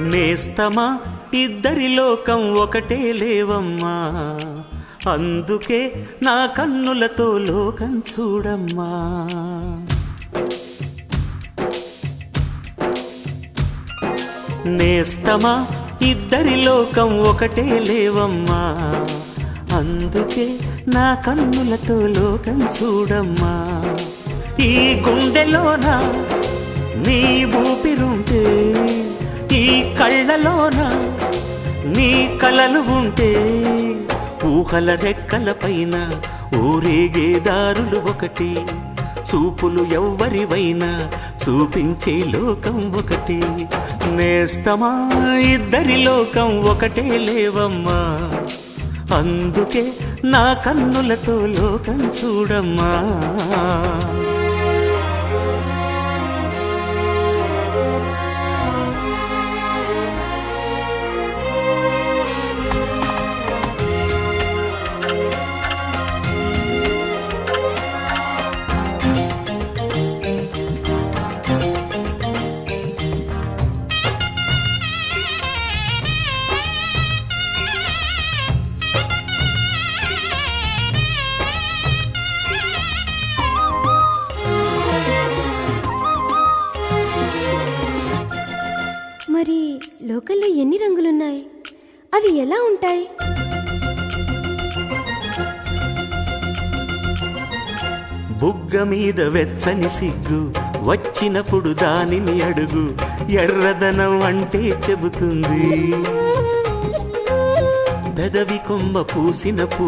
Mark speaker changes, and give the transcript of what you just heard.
Speaker 1: నేస్తమా ఇద్దరి లోకం ఒకటే లేవమ్మా. అందుకే నా కన్నులతో లోకం చూడమ్మా. నేస్తమా? ఇద్దరి లోకం ఒకటే లేవమ్మా. అందుకే నా కన్నులతో లోకం చూడమ్మా. ఈ గుండెలోన నీ కళ్ళలోన నీ కలలు ఉంటే ఊహల రెక్కల పైన ఊరేగే దారులు ఒకటి చూపులు ఎవ్వరివైనా చూపించే లోకం ఒకటి. నేస్తమా ఇద్దరి లోకం ఒకటే లేవమ్మా. అందుకే నా కన్నులతో లోకం చూడమ్మా.
Speaker 2: లోకల్లో ఎన్ని రంగులున్నాయి? అవి ఎలా ఉంటాయి?
Speaker 1: బుగ్గ మీద వెచ్చని సిగ్గు వచ్చినప్పుడు దానిని అడుగు ఎర్రదనం అంటే చెబుతుంది. పెదవి కొమ్మ పూసిన పూ